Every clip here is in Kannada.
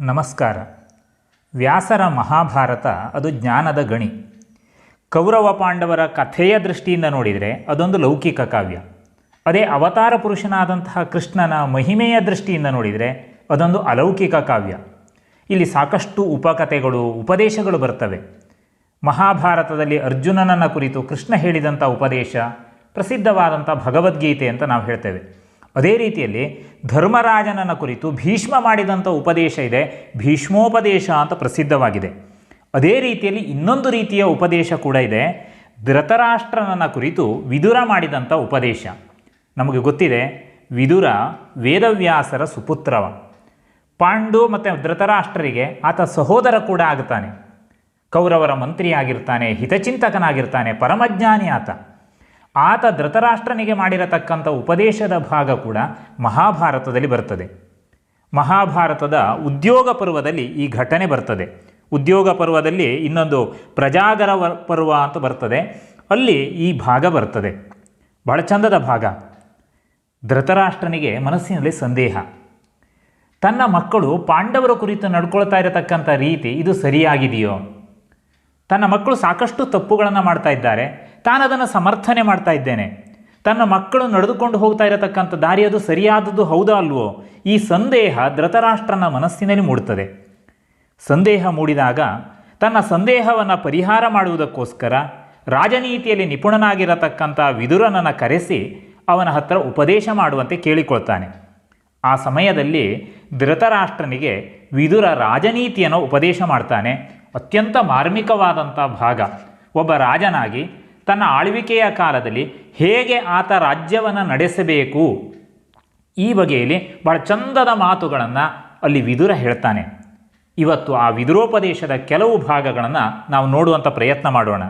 ನಮಸ್ಕಾರ. ವ್ಯಾಸರ ಮಹಾಭಾರತ ಅದು ಜ್ಞಾನದ ಗಣಿ. ಕೌರವ ಪಾಂಡವರ ಕಥೆಯ ದೃಷ್ಟಿಯಿಂದ ನೋಡಿದರೆ ಅದೊಂದು ಲೌಕಿಕ ಕಾವ್ಯ. ಅದೇ ಅವತಾರ ಪುರುಷನಾದಂತಹ ಕೃಷ್ಣನ ಮಹಿಮೆಯ ದೃಷ್ಟಿಯಿಂದ ನೋಡಿದರೆ ಅದೊಂದು ಅಲೌಕಿಕ ಕಾವ್ಯ. ಇಲ್ಲಿ ಸಾಕಷ್ಟು ಉಪಕಥೆಗಳು, ಉಪದೇಶಗಳು ಬರ್ತವೆ. ಮಹಾಭಾರತದಲ್ಲಿ ಅರ್ಜುನನನ್ನು ಕುರಿತು ಕೃಷ್ಣ ಹೇಳಿದಂಥ ಉಪದೇಶ ಪ್ರಸಿದ್ಧವಾದಂಥ ಭಗವದ್ಗೀತೆ ಅಂತ ನಾವು ಹೇಳ್ತೇವೆ. ಅದೇ ರೀತಿಯಲ್ಲಿ ಧರ್ಮರಾಜನನ ಕುರಿತು ಭೀಷ್ಮ ಮಾಡಿದಂಥ ಉಪದೇಶ ಇದೆ. ಭೀಷ್ಮೋಪದೇಶ ಅಂತ ಪ್ರಸಿದ್ಧವಾಗಿದೆ. ಅದೇ ರೀತಿಯಲ್ಲಿ ಇನ್ನೊಂದು ರೀತಿಯ ಉಪದೇಶ ಕೂಡ ಇದೆ. ಧೃತರಾಷ್ಟ್ರನನ್ನ ಕುರಿತು ವಿದುರ ಮಾಡಿದಂಥ ಉಪದೇಶ. ನಮಗೆ ಗೊತ್ತಿದೆ, ವಿದುರ ವೇದವ್ಯಾಸರ ಸುಪುತ್ರವ. ಪಾಂಡು ಮತ್ತು ಧೃತರಾಷ್ಟ್ರರಿಗೆ ಆತ ಸಹೋದರ ಕೂಡ ಆಗುತ್ತಾನೆ ಕೌರವರ ಮಂತ್ರಿಯಾಗಿರ್ತಾನೆ, ಹಿತಚಿಂತಕನಾಗಿರ್ತಾನೆ, ಪರಮಜ್ಞಾನಿ ಆತ. ಆತ ಧೃತರಾಷ್ಟ್ರನಿಗೆ ಮಾಡಿರತಕ್ಕಂಥ ಉಪದೇಶದ ಭಾಗ ಕೂಡ ಮಹಾಭಾರತದಲ್ಲಿ ಬರ್ತದೆ. ಮಹಾಭಾರತದ ಉದ್ಯೋಗ ಪರ್ವದಲ್ಲಿ ಈ ಘಟನೆ ಬರ್ತದೆ. ಉದ್ಯೋಗ ಪರ್ವದಲ್ಲಿ ಇನ್ನೊಂದು ಪ್ರಜಾಗರ ಪರ್ವ ಅಂತ ಬರ್ತದೆ. ಅಲ್ಲಿ ಈ ಭಾಗ ಬರ್ತದೆ. ಬಹಳ ಚಂದದ ಭಾಗ. ಧೃತರಾಷ್ಟ್ರನಿಗೆ ಮನಸ್ಸಿನಲ್ಲಿ ಸಂದೇಹ. ತನ್ನ ಮಕ್ಕಳು ಪಾಂಡವರ ಕುರಿತು ನಡ್ಕೊಳ್ತಾ ಇರತಕ್ಕಂಥ ರೀತಿ ಇದು ಸರಿಯಾಗಿದೆಯೋ? ತನ್ನ ಮಕ್ಕಳು ಸಾಕಷ್ಟು ತಪ್ಪುಗಳನ್ನು ಮಾಡ್ತಾ ಇದ್ದಾರೆ. ತಾನು ಅದನ್ನು ಸಮರ್ಥನೆ ಮಾಡ್ತಾ ಇದ್ದೇನೆ. ತನ್ನ ಮಕ್ಕಳು ನಡೆದುಕೊಂಡು ಹೋಗ್ತಾ ಇರತಕ್ಕಂಥ ದಾರಿ ಅದು ಸರಿಯಾದದ್ದು ಹೌದಾ ಅಲ್ವೋ? ಈ ಸಂದೇಹ ಧೃತರಾಷ್ಟ್ರನ ಮನಸ್ಸಿನಲ್ಲಿ ಮೂಡುತ್ತದೆ. ಸಂದೇಹ ಮೂಡಿದಾಗ ತನ್ನ ಸಂದೇಹವನ್ನು ಪರಿಹಾರ ಮಾಡುವುದಕ್ಕೋಸ್ಕರ ರಾಜನೀತಿಯಲ್ಲಿ ನಿಪುಣನಾಗಿರತಕ್ಕಂಥ ವಿದುರನನ್ನು ಕರೆಸಿ ಅವನ ಹತ್ರ ಉಪದೇಶ ಮಾಡುವಂತೆ ಕೇಳಿಕೊಳ್ತಾನೆ. ಆ ಸಮಯದಲ್ಲಿ ಧೃತರಾಷ್ಟ್ರನಿಗೆ ವಿದುರ ರಾಜನೀತಿಯನ್ನು ಉಪದೇಶ ಮಾಡ್ತಾನೆ. ಅತ್ಯಂತ ಮಾರ್ಮಿಕವಾದಂಥ ಭಾಗ. ಒಬ್ಬ ರಾಜನಾಗಿ ತನ್ನ ಆಳ್ವಿಕೆಯ ಕಾಲದಲ್ಲಿ ಹೇಗೆ ಆತ ರಾಜ್ಯವನ್ನು ನಡೆಸಬೇಕು ಈ ಬಗೆಯಲ್ಲಿ ಬಹಳ ಚಂದದ ಮಾತುಗಳನ್ನು ಅಲ್ಲಿ ವಿದುರ ಹೇಳ್ತಾನೆ. ಇವತ್ತು ಆ ವಿದುರೋಪದೇಶದ ಕೆಲವು ಭಾಗಗಳನ್ನು ನಾವು ನೋಡುವಂಥ ಪ್ರಯತ್ನ ಮಾಡೋಣ.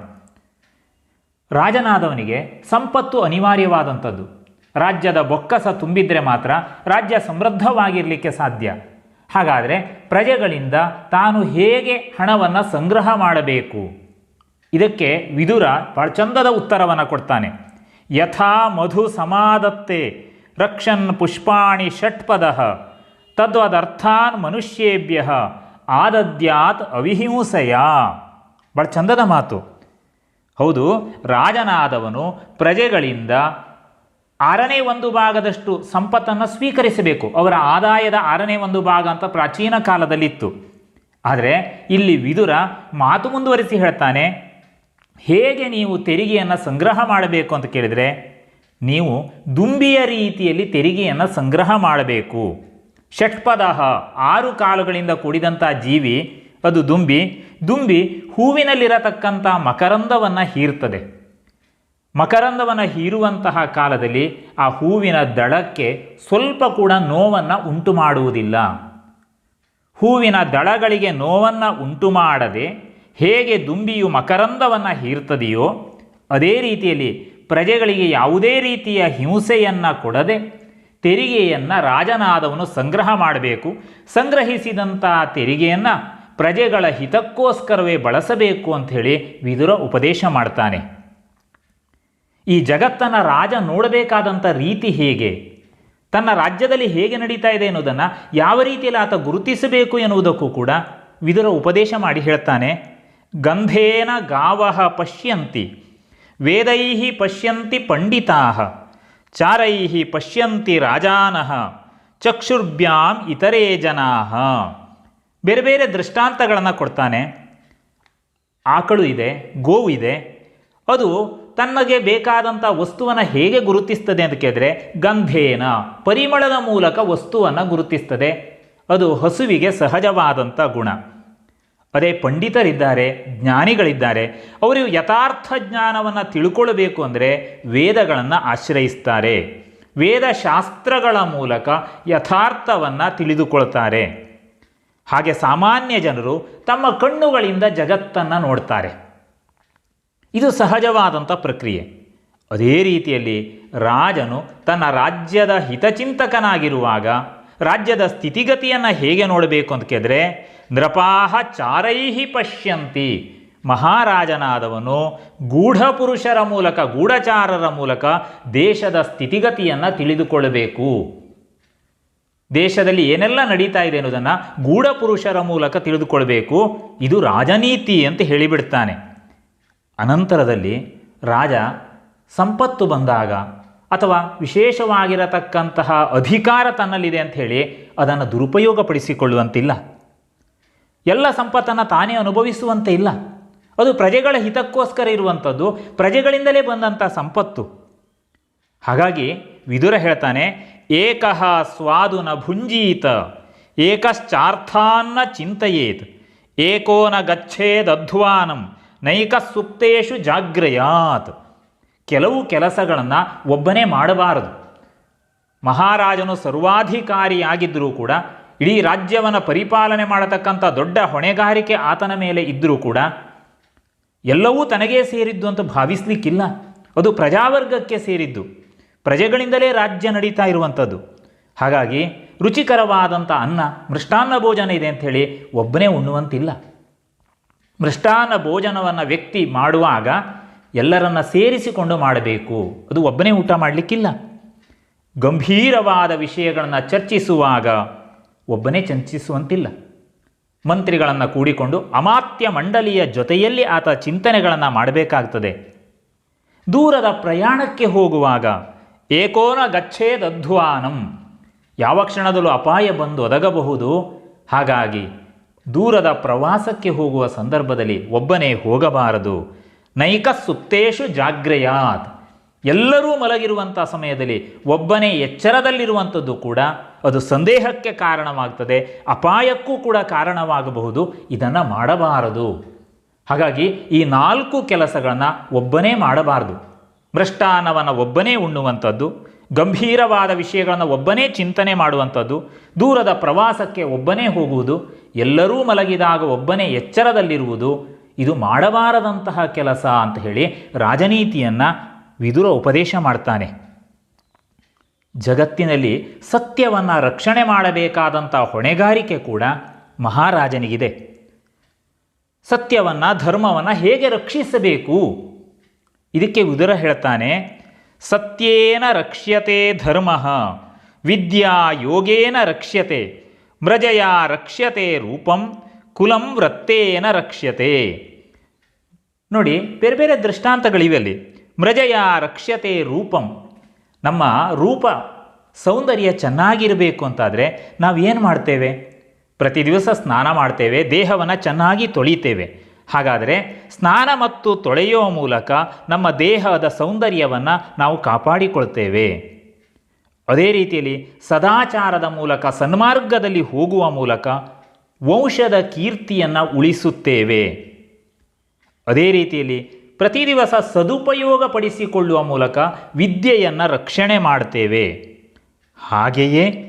ರಾಜನಾದವನಿಗೆ ಸಂಪತ್ತು ಅನಿವಾರ್ಯವಾದಂಥದ್ದು. ರಾಜ್ಯದ ಬೊಕ್ಕಸ ತುಂಬಿದ್ರೆ ಮಾತ್ರ ರಾಜ್ಯ ಸಮೃದ್ಧವಾಗಿರಲಿಕ್ಕೆ ಸಾಧ್ಯ. ಹಾಗಾದರೆ ಪ್ರಜೆಗಳಿಂದ ತಾನು ಹೇಗೆ ಹಣವನ್ನು ಸಂಗ್ರಹ ಮಾಡಬೇಕು? ಇದಕ್ಕೆ ವಿದುರ ಭಾಳ ಚಂದದ ಉತ್ತರವನ್ನು ಕೊಡ್ತಾನೆ. ಯಥಾ ಮಧು ಸಮಾದತ್ತೆ ರಕ್ಷನ್ ಪುಷ್ಪಾಣಿ ಷಟ್ಪದ ತದ್ವದರ್ಥಾನ್ ಮನುಷ್ಯೇಭ್ಯ ಆದದ್ಯಾತ್ ಅವಿಹಿಂಸೆಯ. ಭಾಳ ಚಂದದ ಮಾತು. ಹೌದು, ರಾಜನಾದವನು ಪ್ರಜೆಗಳಿಂದ ಆರನೇ ಒಂದು ಭಾಗದಷ್ಟು ಸಂಪತ್ತನ್ನು ಸ್ವೀಕರಿಸಬೇಕು. ಅವರ ಆದಾಯದ ಆರನೇ ಒಂದು ಭಾಗ ಅಂತ ಪ್ರಾಚೀನ ಕಾಲದಲ್ಲಿತ್ತು. ಆದರೆ ಇಲ್ಲಿ ವಿದುರ ಮಾತು ಮುಂದುವರಿಸಿ ಹೇಳ್ತಾನೆ ಹೇಗೆ ನೀವು ತೆರಿಗೆಯನ್ನು ಸಂಗ್ರಹ ಮಾಡಬೇಕು ಅಂತ ಕೇಳಿದರೆ, ನೀವು ದುಂಬಿಯ ರೀತಿಯಲ್ಲಿ ತೆರಿಗೆಯನ್ನು ಸಂಗ್ರಹ ಮಾಡಬೇಕು. ಷಟ್ಪದಹ, ಆರು ಕಾಲುಗಳಿಂದ ಕೂಡಿದಂಥ ಜೀವಿ, ಅದು ದುಂಬಿ ದುಂಬಿ ಹೂವಿನಲ್ಲಿರತಕ್ಕಂಥ ಮಕರಂದವನ್ನು ಹೀರ್ತದೆ. ಮಕರಂದವನ್ನು ಹೀರುವಂತಹ ಕಾಲದಲ್ಲಿ ಆ ಹೂವಿನ ದಳಕ್ಕೆ ಸ್ವಲ್ಪ ಕೂಡ ನೋವನ್ನು ಉಂಟು ಮಾಡುವುದಿಲ್ಲ ಹೂವಿನ ದಳಗಳಿಗೆ ನೋವನ್ನು ಉಂಟು ಮಾಡದೆ ಹೇಗೆ ದುಂಬಿಯು ಮಕರಂದವನ್ನು ಹೀರ್ತದೆಯೋ ಅದೇ ರೀತಿಯಲ್ಲಿ ಪ್ರಜೆಗಳಿಗೆ ಯಾವುದೇ ರೀತಿಯ ಹಿಂಸೆಯನ್ನು ಕೊಡದೆ ತೆರಿಗೆಯನ್ನು ರಾಜನಾದವನು ಸಂಗ್ರಹ ಮಾಡಬೇಕು. ಸಂಗ್ರಹಿಸಿದಂಥ ತೆರಿಗೆಯನ್ನು ಪ್ರಜೆಗಳ ಹಿತಕ್ಕೋಸ್ಕರವೇ ಬಳಸಬೇಕು ಅಂಥೇಳಿ ವಿದುರ ಉಪದೇಶ ಮಾಡ್ತಾನೆ. ಈ ಜಗತ್ತನ್ನು ರಾಜ ನೋಡಬೇಕಾದಂಥ ರೀತಿ ಹೇಗೆ? ತನ್ನ ರಾಜ್ಯದಲ್ಲಿ ಹೇಗೆ ನಡೀತಾ ಇದೆ ಎನ್ನುವುದನ್ನು ಯಾವ ರೀತಿಯಲ್ಲಿ ಆತ ಗುರುತಿಸಬೇಕು ಎನ್ನುವುದಕ್ಕೂ ಕೂಡ ವಿದುರ ಉಪದೇಶ ಮಾಡಿ ಹೇಳ್ತಾನೆ. ಗಂಧೇನ ಗಾವಹ ಪಶ್ಯಂತಿ ವೇದೈ ಪಶ್ಯಂತಿ ಪಂಡಿತಾ ಚಾರೈ ಪಶ್ಯಂತಿ ರಾಜಾನಃ, ಚಕ್ಷುರ್ಭ್ಯಾಂ ಇತರೇ ಜನಾ. ಬೇರೆ ಬೇರೆ ದೃಷ್ಟಾಂತಗಳನ್ನು ಕೊಡ್ತಾನೆ. ಆಕಳು ಇದೆ, ಗೋವು ಇದೆ, ಅದು ತನ್ನಗೆ ಬೇಕಾದಂಥ ವಸ್ತುವನ್ನು ಹೇಗೆ ಗುರುತಿಸ್ತದೆ ಅಂತ ಕೇಳಿದ್ರೆ, ಗಂಧೇನ, ಪರಿಮಳದ ಮೂಲಕ ವಸ್ತುವನ್ನು ಗುರುತಿಸ್ತದೆ. ಅದು ಹಸುವಿಗೆ ಸಹಜವಾದಂಥ ಗುಣ. ಅದೇ ಪಂಡಿತರಿದ್ದಾರೆ, ಜ್ಞಾನಿಗಳಿದ್ದಾರೆ. ಅವರು ಯಥಾರ್ಥ ಜ್ಞಾನವನ್ನು ತಿಳ್ಕೊಳ್ಬೇಕು ಅಂದರೆ ವೇದಗಳನ್ನು ಆಶ್ರಯಿಸ್ತಾರೆ. ವೇದಶಾಸ್ತ್ರಗಳ ಮೂಲಕ ಯಥಾರ್ಥವನ್ನು ತಿಳಿದುಕೊಳ್ತಾರೆ. ಹಾಗೆ ಸಾಮಾನ್ಯ ಜನರು ತಮ್ಮ ಕಣ್ಣುಗಳಿಂದ ಜಗತ್ತನ್ನು ನೋಡ್ತಾರೆ. ಇದು ಸಹಜವಾದಂಥ ಪ್ರಕ್ರಿಯೆ. ಅದೇ ರೀತಿಯಲ್ಲಿ ರಾಜನು ತನ್ನ ರಾಜ್ಯದ ಹಿತಚಿಂತಕನಾಗಿರುವಾಗ, ರಾಜ್ಯದ ಸ್ಥಿತಿಗತಿಯನ್ನು ಹೇಗೆ ನೋಡಬೇಕು ಅಂತ ಕೇಳಿದ್ರೆ ನೃಪಾಹ ಚಾರೈಹಿ ಪಶ್ಯಂತಿ. ಮಹಾರಾಜನಾದವನು ಗೂಢಪುರುಷರ ಮೂಲಕ, ಗೂಢಚಾರರ ಮೂಲಕ ದೇಶದ ಸ್ಥಿತಿಗತಿಯನ್ನು ತಿಳಿದುಕೊಳ್ಳಬೇಕು. ದೇಶದಲ್ಲಿ ಏನೆಲ್ಲ ನಡೀತಾ ಇದೆ ಅನ್ನೋದನ್ನು ಗೂಢಪುರುಷರ ಮೂಲಕ ತಿಳಿದುಕೊಳ್ಬೇಕು ಇದು ರಾಜನೀತಿ ಅಂತ ಹೇಳಿಬಿಡ್ತಾನೆ. ಅನಂತರದಲ್ಲಿ ರಾಜ ಸಂಪತ್ತು ಬಂದಾಗ ಅಥವಾ ವಿಶೇಷವಾಗಿರತಕ್ಕಂತಹ ಅಧಿಕಾರ ತನ್ನಲ್ಲಿದೆ ಅಂತ ಹೇಳಿ ಅದನ್ನು ದುರುಪಯೋಗಪಡಿಸಿಕೊಳ್ಳುವಂತಿಲ್ಲ. ಎಲ್ಲ ಸಂಪತ್ತನ್ನು ತಾನೇ ಅನುಭವಿಸುವಂತೆ ಇಲ್ಲ. ಅದು ಪ್ರಜೆಗಳ ಹಿತಕ್ಕೋಸ್ಕರ ಇರುವಂಥದ್ದು, ಪ್ರಜೆಗಳಿಂದಲೇ ಬಂದಂಥ ಸಂಪತ್ತು. ಹಾಗಾಗಿ ವಿದುರ ಹೇಳ್ತಾನೆ, ಏಕಃ ಸ್ವಾದುನ ಭುಂಜೀತ, ಏಕಶ್ಚಾರ್ಥಾನ್ನ ಚಿಂತೆಯೇತ್ ಏಕೋನ ನ ಗಚ್ಚೇದಧ್ವಾನಂ ನೈಕ ಸುಪ್ತೇಶು ಜಾಗ್ರಯಾತ್. ಕೆಲವು ಕೆಲಸಗಳನ್ನು ಒಬ್ಬನೇ ಮಾಡಬಾರದು. ಮಹಾರಾಜನು ಸರ್ವಾಧಿಕಾರಿಯಾಗಿದ್ದರೂ ಕೂಡ ಇಡೀ ರಾಜ್ಯವನ್ನು ಪರಿಪಾಲನೆ ಮಾಡತಕ್ಕಂಥ ದೊಡ್ಡ ಹೊಣೆಗಾರಿಕೆ ಆತನ ಮೇಲೆ ಇದ್ದರೂ ಕೂಡ ಎಲ್ಲವೂ ತನಗೇ ಸೇರಿದ್ದು ಅಂತ ಭಾವಿಸ್ಲಿಕ್ಕಿಲ್ಲ. ಅದು ಪ್ರಜಾವರ್ಗಕ್ಕೆ ಸೇರಿದ್ದು. ಪ್ರಜೆಗಳಿಂದಲೇ ರಾಜ್ಯ ನಡೀತಾ ಇರುವಂಥದ್ದು. ಹಾಗಾಗಿ ರುಚಿಕರವಾದಂಥ ಅನ್ನ, ಮೃಷ್ಟಾನ್ನ ಭೋಜನ ಇದೆ ಅಂಥೇಳಿ ಒಬ್ಬನೇ ಉಣ್ಣುವಂತಿಲ್ಲ. ಮೃಷ್ಟಾನ್ನ ಭೋಜನವನ್ನು ವ್ಯಕ್ತಿ ಮಾಡುವಾಗ ಎಲ್ಲರನ್ನ ಸೇರಿಸಿಕೊಂಡು ಮಾಡಬೇಕು. ಅದು ಒಬ್ಬನೇ ಊಟ ಮಾಡಲಿಕ್ಕಿಲ್ಲ. ಗಂಭೀರವಾದ ವಿಷಯಗಳನ್ನು ಚರ್ಚಿಸುವಾಗ ಒಬ್ಬನೇ ಚಂಚಿಸುವಂತಿಲ್ಲ ಮಂತ್ರಿಗಳನ್ನು ಕೂಡಿಕೊಂಡು ಅಮಾತ್ಯ ಮಂಡಳಿಯ ಜೊತೆಯಲ್ಲಿ ಆತ ಚಿಂತನೆಗಳನ್ನು ಮಾಡಬೇಕಾಗ್ತದೆ. ದೂರದ ಪ್ರಯಾಣಕ್ಕೆ ಹೋಗುವಾಗ, ಏಕೋನ ಗಚ್ಚೇದಧ್ವಾನಂ ಯಾವ ಕ್ಷಣದಲ್ಲೂ ಅಪಾಯ ಬಂದು ಒದಗಬಹುದು. ಹಾಗಾಗಿ, ದೂರದ ಪ್ರವಾಸಕ್ಕೆ ಹೋಗುವ ಸಂದರ್ಭದಲ್ಲಿ ಒಬ್ಬನೇ ಹೋಗಬಾರದು. ನೈಕ ಸುತ್ತೇಶು ಜಾಗ್ರಯಾತ್. ಎಲ್ಲರೂ ಮಲಗಿರುವಂಥ ಸಮಯದಲ್ಲಿ ಒಬ್ಬನೇ ಎಚ್ಚರದಲ್ಲಿರುವಂಥದ್ದು ಕೂಡ ಅದು ಸಂದೇಹಕ್ಕೆ ಕಾರಣವಾಗ್ತದೆ, ಅಪಾಯಕ್ಕೂ ಕೂಡ ಕಾರಣವಾಗಬಹುದು. ಇದನ್ನು ಮಾಡಬಾರದು. ಹಾಗಾಗಿ ಈ ನಾಲ್ಕು ಕೆಲಸಗಳನ್ನು ಒಬ್ಬನೇ ಮಾಡಬಾರದು. ಭ್ರಷ್ಟಾನವನ್ನು ಒಬ್ಬನೇ ಉಣ್ಣುವಂಥದ್ದು, ಗಂಭೀರವಾದ ವಿಷಯಗಳನ್ನು ಒಬ್ಬನೇ ಚಿಂತನೆ ಮಾಡುವಂಥದ್ದು, ದೂರದ ಪ್ರವಾಸಕ್ಕೆ ಒಬ್ಬನೇ ಹೋಗುವುದು, ಎಲ್ಲರೂ ಮಲಗಿದಾಗ ಒಬ್ಬನೇ ಎಚ್ಚರದಲ್ಲಿರುವುದು, ಇದು ಮಾಡಬಾರದಂತಹ ಕೆಲಸ ಅಂತ ಹೇಳಿ ರಾಜನೀತಿಯನ್ನು ವಿದುರ ಉಪದೇಶ ಮಾಡ್ತಾನೆ. ಜಗತ್ತಿನಲ್ಲಿ ಸತ್ಯವನ್ನು ರಕ್ಷಣೆ ಮಾಡಬೇಕಾದಂಥ ಹೊಣೆಗಾರಿಕೆ ಕೂಡ ಮಹಾರಾಜನಿಗಿದೆ. ಸತ್ಯವನ್ನು, ಧರ್ಮವನ್ನು ಹೇಗೆ ರಕ್ಷಿಸಬೇಕು? ಇದಕ್ಕೆ ವಿದುರ ಹೇಳ್ತಾನೆ, ಸತ್ಯೇನ ರಕ್ಷ್ಯತೆ ಧರ್ಮ, ವಿದ್ಯಾ ಯೋಗೇನ ರಕ್ಷ್ಯತೆ ಮೃಜಯ ರಕ್ಷ್ಯತೆ ರೂಪಂ, ಕುಲಂ ವೃತ್ತೇನ ರಕ್ಷ್ಯತೆ. ನೋಡಿ, ಬೇರೆ ಬೇರೆ ದೃಷ್ಟಾಂತಗಳಿವೆ ಅಲ್ಲಿ. ಮೃಜಯ ರಕ್ಷ್ಯತೆ ರೂಪಂ. ನಮ್ಮ ರೂಪ ಸೌಂದರ್ಯ ಚೆನ್ನಾಗಿರಬೇಕು ಅಂತಾದರೆ ನಾವು ಏನು ಮಾಡ್ತೇವೆ? ಪ್ರತಿ ದಿವಸ ಸ್ನಾನ ಮಾಡ್ತೇವೆ, ದೇಹವನ್ನು ಚೆನ್ನಾಗಿ ತೊಳಿತೇವೆ. ಹಾಗಾದರೆ ಸ್ನಾನ ಮತ್ತು ತೊಳೆಯುವ ಮೂಲಕ ನಮ್ಮ ದೇಹದ ಸೌಂದರ್ಯವನ್ನು ನಾವು ಕಾಪಾಡಿಕೊಳ್ತೇವೆ. ಅದೇ ರೀತಿಯಲ್ಲಿ ಸದಾಚಾರದ ಮೂಲಕ, ಸನ್ಮಾರ್ಗದಲ್ಲಿ ಹೋಗುವ ಮೂಲಕ ವಂಶದ ಕೀರ್ತಿಯನ್ನು ಉಳಿಸುತ್ತೇವೆ. ಅದೇ ರೀತಿಯಲ್ಲಿ ಪ್ರತಿ ದಿವಸ ಸದುಪಯೋಗ ಪಡಿಸಿಕೊಳ್ಳುವ ಮೂಲಕ ವಿದ್ಯೆಯನ್ನು ರಕ್ಷಣೆ ಮಾಡ್ತೇವೆ. ಹಾಗೆಯೇ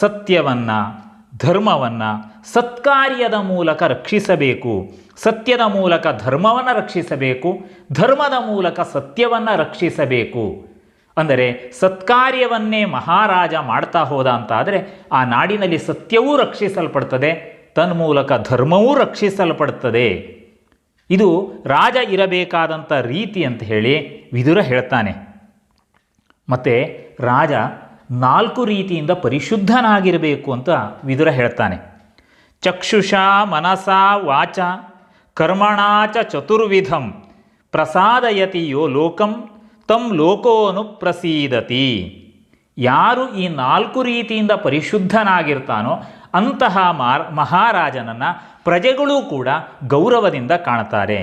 ಸತ್ಯವನ್ನು, ಧರ್ಮವನ್ನು ಸತ್ಕಾರ್ಯದ ಮೂಲಕ ರಕ್ಷಿಸಬೇಕು. ಸತ್ಯದ ಮೂಲಕ ಧರ್ಮವನ್ನು ರಕ್ಷಿಸಬೇಕು. ಧರ್ಮದ ಮೂಲಕ ಸತ್ಯವನ್ನು ರಕ್ಷಿಸಬೇಕು. ಅಂದರೆ ಸತ್ಕಾರ್ಯವನ್ನೇ ಮಹಾರಾಜ ಮಾಡ್ತಾ ಹೋದ ಅಂತಾದರೆ ಆ ನಾಡಿನಲ್ಲಿ ಸತ್ಯವೂ ರಕ್ಷಿಸಲ್ಪಡ್ತದೆ, ತನ್ಮೂಲಕ ಧರ್ಮವೂ ರಕ್ಷಿಸಲ್ಪಡ್ತದೆ. ಇದು ರಾಜ ಇರಬೇಕಾದಂಥ ರೀತಿ ಅಂತ ಹೇಳಿ ವಿದುರ ಹೇಳ್ತಾನೆ. ಮತ್ತು ರಾಜ ನಾಲ್ಕು ರೀತಿಯಿಂದ ಪರಿಶುದ್ಧನಾಗಿರಬೇಕು ಅಂತ ವಿದುರ ಹೇಳ್ತಾನೆ. ಚಕ್ಷುಷ ಮನಸ ವಾಚ ಕರ್ಮಣಾಚ ಚತುರ್ವಿಧಂ ಪ್ರಸಾದಯತಿ ಯೋ ಲೋಕಂ ತಂ ಲೋಕೋನು ಪ್ರಸೀದತಿ. ಯಾರು ಈ ನಾಲ್ಕು ರೀತಿಯಿಂದ ಪರಿಶುದ್ಧನಾಗಿರ್ತಾನೋ ಅಂತಹ ಮಾರ್ ಮಹಾರಾಜನನ್ನು ಪ್ರಜೆಗಳೂ ಕೂಡ ಗೌರವದಿಂದ ಕಾಣ್ತಾರೆ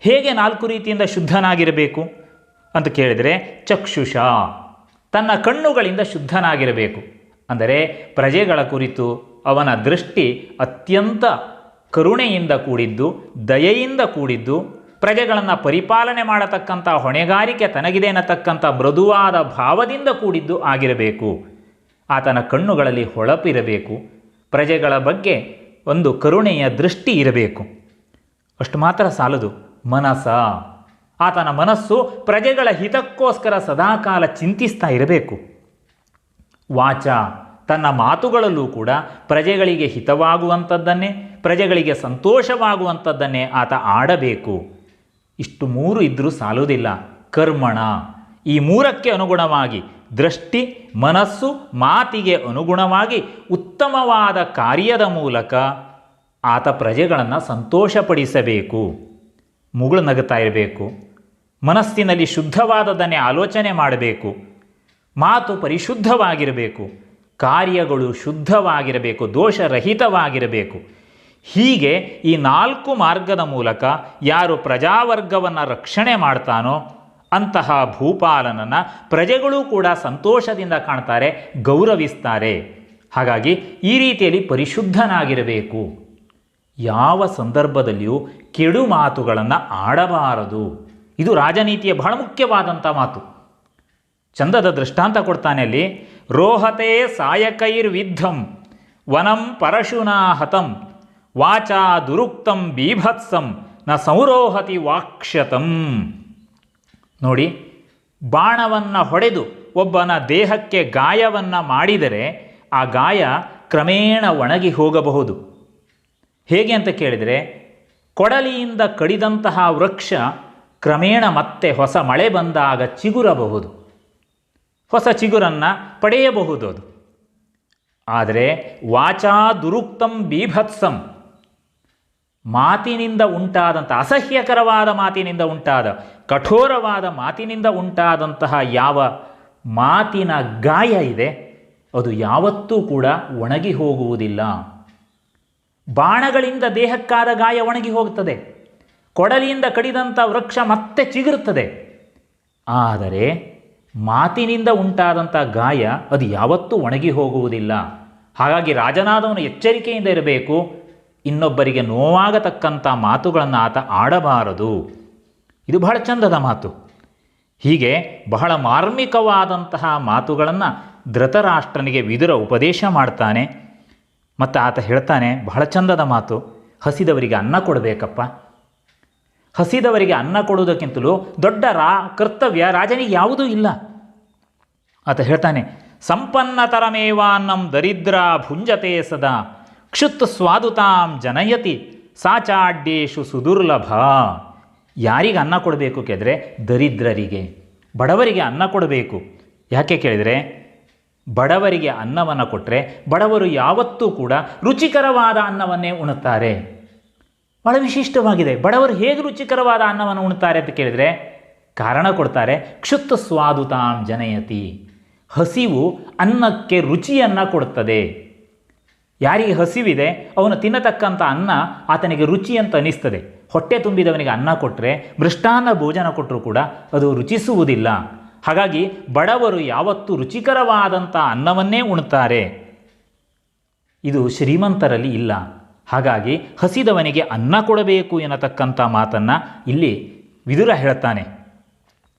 ಹೇಗೆ ನಾಲ್ಕು ರೀತಿಯಿಂದ ಶುದ್ಧನಾಗಿರಬೇಕು ಅಂತ ಕೇಳಿದರೆ ಚಕ್ಷುಷ, ತನ್ನ ಕಣ್ಣುಗಳಿಂದ ಶುದ್ಧನಾಗಿರಬೇಕು. ಅಂದರೆ ಪ್ರಜೆಗಳ ಕುರಿತು ಅವನ ದೃಷ್ಟಿ ಅತ್ಯಂತ ಕರುಣೆಯಿಂದ ಕೂಡಿದ್ದು, ದಯೆಯಿಂದ ಕೂಡಿದ್ದು, ಪ್ರಜೆಗಳನ್ನು ಪರಿಪಾಲನೆ ಮಾಡತಕ್ಕಂಥ ಹೊಣೆಗಾರಿಕೆ ತನಗಿದೆ ಅನ್ನತಕ್ಕಂಥ ಮೃದುವಾದ ಭಾವದಿಂದ ಕೂಡಿದ್ದು ಆಗಿರಬೇಕು. ಆತನ ಕಣ್ಣುಗಳಲ್ಲಿ ಹೊಳಪಿರಬೇಕು. ಪ್ರಜೆಗಳ ಬಗ್ಗೆ ಒಂದು ಕರುಣೆಯ ದೃಷ್ಟಿ ಇರಬೇಕು. ಅಷ್ಟು ಮಾತ್ರ ಸಾಲದು. ಮನಸ ಆತನ ಮನಸ್ಸು ಪ್ರಜೆಗಳ ಹಿತಕ್ಕೋಸ್ಕರ ಸದಾಕಾಲ ಚಿಂತಿಸ್ತಾ ಇರಬೇಕು. ವಾಚ, ತನ್ನ ಮಾತುಗಳಲ್ಲೂ ಕೂಡ ಪ್ರಜೆಗಳಿಗೆ ಹಿತವಾಗುವಂಥದ್ದನ್ನೇ, ಪ್ರಜೆಗಳಿಗೆ ಸಂತೋಷವಾಗುವಂಥದ್ದನ್ನೇ ಆತ ಆಡಬೇಕು. ಇಷ್ಟು ಮೂರು ಇದ್ದರೂ ಸಾಲುವುದಿಲ್ಲ. ಕರ್ಮಣ, ಈ ಮೂರಕ್ಕೆ ಅನುಗುಣವಾಗಿ ದೃಷ್ಟಿ ಮನಸ್ಸು ಮಾತಿಗೆ ಅನುಗುಣವಾಗಿ ಉತ್ತಮವಾದ ಕಾರ್ಯದ ಮೂಲಕ ಆತ ಪ್ರಜೆಗಳನ್ನು ಸಂತೋಷಪಡಿಸಬೇಕು, ಮುಗುಳು ನಗುತ್ತಾ ಇರಬೇಕು, ಮನಸ್ಸಿನಲ್ಲಿ ಶುದ್ಧವಾದದನ್ನೇ ಆಲೋಚನೆ ಮಾಡಬೇಕು, ಮಾತು ಪರಿಶುದ್ಧವಾಗಿರಬೇಕು, ಕಾರ್ಯಗಳು ಶುದ್ಧವಾಗಿರಬೇಕು, ದೋಷರಹಿತವಾಗಿರಬೇಕು. ಹೀಗೆ ಈ ನಾಲ್ಕು ಮಾರ್ಗದ ಮೂಲಕ ಯಾರು ಪ್ರಜಾವರ್ಗವನ್ನು ರಕ್ಷಣೆ ಮಾಡ್ತಾನೋ ಅಂತಹ ಭೂಪಾಲನನ್ನು ಪ್ರಜೆಗಳು ಕೂಡ ಸಂತೋಷದಿಂದ ಕಾಣ್ತಾರೆ, ಗೌರವಿಸ್ತಾರೆ. ಹಾಗಾಗಿ ಈ ರೀತಿಯಲ್ಲಿ ಪರಿಶುದ್ಧನಾಗಿರಬೇಕು. ಯಾವ ಸಂದರ್ಭದಲ್ಲಿಯೂ ಕೆಡು ಮಾತುಗಳನ್ನು ಆಡಬಾರದು. ಇದು ರಾಜನೀತಿಯ ಬಹಳ ಮುಖ್ಯವಾದಂಥ ಮಾತು. ಚಂದದ ದೃಷ್ಟಾಂತ ಕೊಡ್ತಾನೆ ಅಲ್ಲಿ, ರೋಹತೆ ಸಾಯಕೈರ್ವಿಧಂ ವನಂ ಪರಶುನಾಹತಂ, ವಾಚಾ ದುರುಕ್ತಂ ಬೀಭತ್ಸಂ, ನ ಸಂರೋಹತಿ ವಾಕ್ಷತಂ ನೋಡಿ, ಬಾಣವನ್ನು ಹೊಡೆದು ಒಬ್ಬನ ದೇಹಕ್ಕೆ ಗಾಯವನ್ನು ಮಾಡಿದರೆ ಆ ಗಾಯ ಕ್ರಮೇಣ ಒಣಗಿ ಹೋಗಬಹುದು. ಹೇಗೆ ಅಂತ ಕೇಳಿದರೆ, ಕೊಡಲಿಯಿಂದ ಕಡಿದಂತಹ ವೃಕ್ಷ ಕ್ರಮೇಣ ಮತ್ತೆ ಹೊಸ ಮಳೆ ಬಂದಾಗ ಚಿಗುರಬಹುದು. ಹೊಸ ಚಿಗುರನ್ನು ಪಡೆಯಬಹುದು ಅದು ಆದರೆ ವಾಚಾ ದುರುಕ್ತಂ ಬೀಭತ್ಸಂ. ಮಾತಿನಿಂದ ಉಂಟಾದಂಥ, ಅಸಹ್ಯಕರವಾದ ಮಾತಿನಿಂದ ಉಂಟಾದ, ಕಠೋರವಾದ ಮಾತಿನಿಂದ ಉಂಟಾದಂತಹ ಯಾವ ಮಾತಿನ ಗಾಯ ಇದೆ, ಅದು ಯಾವತ್ತೂ ಕೂಡ ಒಣಗಿ ಹೋಗುವುದಿಲ್ಲ. ಬಾಣಗಳಿಂದ ದೇಹಕ್ಕಾದ ಗಾಯ ಒಣಗಿ ಹೋಗುತ್ತದೆ. ಕೊಡಲಿಯಿಂದ ಕಡಿದಂಥ ವೃಕ್ಷ ಮತ್ತೆ ಚಿಗುರುತ್ತದೆ. ಆದರೆ ಮಾತಿನಿಂದ ಉಂಟಾದಂಥ ಗಾಯ ಅದು ಯಾವತ್ತೂ ಒಣಗಿ ಹೋಗುವುದಿಲ್ಲ. ಹಾಗಾಗಿ ರಾಜನಾದವನು ಎಚ್ಚರಿಕೆಯಿಂದ ಇರಬೇಕು. ಇನ್ನೊಬ್ಬರಿಗೆ ನೋವಾಗತಕ್ಕಂಥ ಮಾತುಗಳನ್ನು ಆತ ಆಡಬಾರದು. ಇದು ಬಹಳ ಚಂದದ ಮಾತು. ಹೀಗೆ ಬಹಳ ಮಾರ್ಮಿಕವಾದಂತಹ ಮಾತುಗಳನ್ನು ಧೃತರಾಷ್ಟ್ರನಿಗೆ ವಿದುರ ಉಪದೇಶ ಮಾಡ್ತಾನೆ. ಮತ್ತು ಆತ ಹೇಳ್ತಾನೆ, ಬಹಳ ಚಂದದ ಮಾತು. ಹಸಿದವರಿಗೆ ಅನ್ನ ಕೊಡಬೇಕಪ್ಪ. ಹಸಿದವರಿಗೆ ಅನ್ನ ಕೊಡುವುದಕ್ಕಿಂತಲೂ ದೊಡ್ಡ ರಾ, ಕರ್ತವ್ಯ ರಾಜನಿಗೆ ಯಾವುದೂ ಇಲ್ಲ. ಆತ ಹೇಳ್ತಾನೆ ಸಂಪನ್ನತರಮೇವಾನ್ನಂ ದರಿದ್ರ ಭುಂಜತೆ ಸದಾ. ಕ್ಷುತ್ ಸ್ವಾದುತಾಂ ಜನಯತಿ ಸಾಚಾಡ್ಯೇಶು ಸುದುರ್ಲಭ. ಯಾರಿಗೆ ಅನ್ನ ಕೊಡಬೇಕು ಕೇಳಿದ್ರೆ ದರಿದ್ರರಿಗೆ, ಬಡವರಿಗೆ ಅನ್ನ ಕೊಡಬೇಕು. ಯಾಕೆ ಕೇಳಿದರೆ, ಬಡವರಿಗೆ ಅನ್ನವನ್ನು ಕೊಟ್ಟರೆ ಬಡವರು ಯಾವತ್ತೂ ಕೂಡ ರುಚಿಕರವಾದ ಅನ್ನವನ್ನೇ ಉಣುತ್ತಾರೆ. ಬಹಳ ವಿಶಿಷ್ಟವಾಗಿದೆ. ಬಡವರು ಹೇಗೆ ರುಚಿಕರವಾದ ಅನ್ನವನ್ನು ಉಣ್ತಾರೆ ಅಂತ ಕೇಳಿದರೆ, ಕಾರಣ ಕೊಡ್ತಾರೆ ಕ್ಷುತ್ ಸ್ವಾದುತಾಂ ಜನಯತಿ. ಹಸಿವು ಅನ್ನಕ್ಕೆ ರುಚಿಯನ್ನು ಕೊಡುತ್ತದೆ ಯಾರಿಗೆ ಹಸಿವಿದೆ, ಅವನು ತಿನ್ನತಕ್ಕಂಥ ಅನ್ನ ಆತನಿಗೆ ರುಚಿ ಅಂತ ಅನ್ನಿಸ್ತದೆ ಹೊಟ್ಟೆ ತುಂಬಿದವನಿಗೆ ಅನ್ನ ಕೊಟ್ಟರೆ ಮೃಷ್ಟಾನ್ನ ಭೋಜನ ಕೊಟ್ಟರೂ ಕೂಡ ಅದು ರುಚಿಸುವುದಿಲ್ಲ. ಹಾಗಾಗಿ ಬಡವರು ಯಾವತ್ತೂ ರುಚಿಕರವಾದಂಥ ಅನ್ನವನ್ನೇ ಉಣ್ತಾರೆ. ಇದು ಶ್ರೀಮಂತರಲ್ಲಿ ಇಲ್ಲ. ಹಾಗಾಗಿ ಹಸಿದವನಿಗೆ ಅನ್ನ ಕೊಡಬೇಕು ಎನ್ನತಕ್ಕಂಥ ಮಾತನ್ನು ಇಲ್ಲಿ ವಿದುರ ಹೇಳ್ತಾನೆ.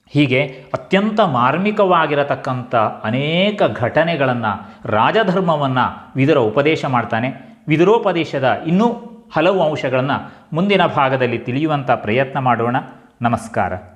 ಹೀಗೆ ಅತ್ಯಂತ ಮಾರ್ಮಿಕವಾಗಿರತಕ್ಕಂಥ ಅನೇಕ ಘಟನೆಗಳನ್ನು ರಾಜಧರ್ಮವನ್ನು ವಿದುರ ಉಪದೇಶ ಮಾಡ್ತಾನೆ. ವಿದುರೋಪದೇಶದ ಇನ್ನೂ ಹಲವು ಅಂಶಗಳನ್ನು ಮುಂದಿನ ಭಾಗದಲ್ಲಿ ತಿಳಿಯುವಂಥ ಪ್ರಯತ್ನ ಮಾಡೋಣ. ನಮಸ್ಕಾರ.